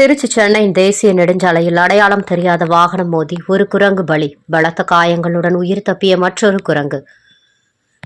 திருச்சி சென்னை தேசிய நெடுஞ்சாலையில் அடையாளம் தெரியாத வாகனம் மோதி ஒரு குரங்கு பலி. பலத்த காயங்களுடன் உயிர் தப்பிய மற்றொரு குரங்கு.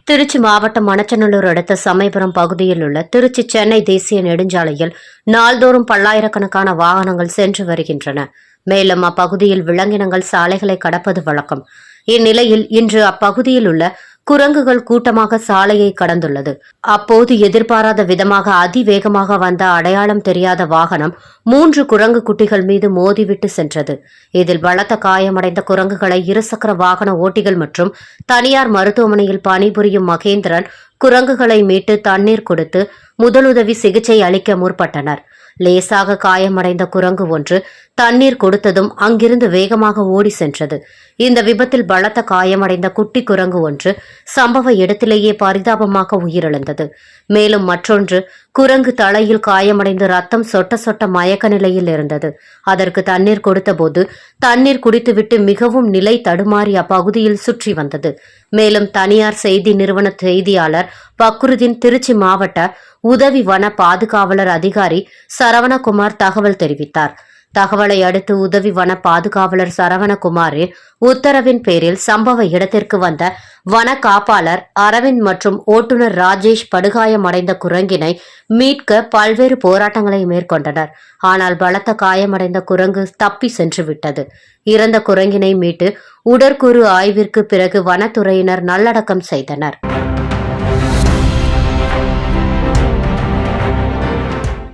திருச்சி மாவட்டம் மணச்சநல்லூர் அடுத்த சமயபுரம் பகுதியில் உள்ள திருச்சி சென்னை தேசிய நெடுஞ்சாலையில் நாள்தோறும் பல்லாயிரக்கணக்கான வாகனங்கள் சென்று வருகின்றன. மேலும் அப்பகுதியில் விலங்கினங்கள் சாலைகளை கடப்பது வழக்கம். இந்நிலையில் இன்று அப்பகுதியில் உள்ள குரங்குகள் கூட்டமாக சாலையை கடந்துள்ளது. அப்போது எதிர்பாராத விதமாக அதிவேகமாக வந்த அடையாளம் தெரியாத வாகனம் மூன்று குரங்கு குட்டிகள் மீது மோதிவிட்டு சென்றது. இதில் பலத்த காயமடைந்த குரங்குகளை இருசக்கர வாகன ஓட்டிகள் மற்றும் தனியார் மருத்துவமனையில் பணிபுரியும் மகேந்திரன் குரங்குகளை மீட்டு தண்ணீர் கொடுத்து முதலுதவி சிகிச்சை அளிக்க முற்பட்டனர். லேசாக காயமடைந்த குரங்கு ஒன்று தண்ணீர் கொடுத்ததும் அங்கிருந்து வேகமாக ஓடி சென்றது. இந்த விபத்தில் பலத்த காயமடைந்த குட்டி குரங்கு ஒன்று சம்பவ இடத்திலேயே பரிதாபமாக உயிரிழந்தது. மேலும் மற்றொன்று குரங்கு தலையில் காயமடைந்து ரத்தம் சொட்ட சொட்ட மயக்க நிலையில் இருந்தது. அதற்கு தண்ணீர் கொடுத்தபோது தண்ணீர் குடித்துவிட்டு மிகவும் நிலை தடுமாறி அப்பகுதியில் சுற்றி வந்தது. மேலும் தனியார் செய்தி நிறுவன செய்தியாளர் பக்ருதீன் திருச்சி மாவட்ட உதவி வன பாதுகாவலர் அதிகாரி சரவணகுமார் தகவல் தெரிவித்தார். தகவலை அடுத்து உதவி வன பாதுகாவலர் சரவணகுமாரின் உத்தரவின் பேரில் சம்பவ இடத்திற்கு வந்த வன காப்பாளர் அரவிந்த் மற்றும் ஓட்டுநர் ராஜேஷ் படுகாயமடைந்த குரங்கினை மீட்க பல்வேறு போராட்டங்களை மேற்கொண்டனர். ஆனால் பலத்த காயமடைந்த குரங்கு தப்பி சென்று விட்டது இறந்த குரங்கினை மீட்டு உடற்குறு ஆய்விற்கு பிறகு வனத்துறையினர் நல்லடக்கம் செய்தனர்.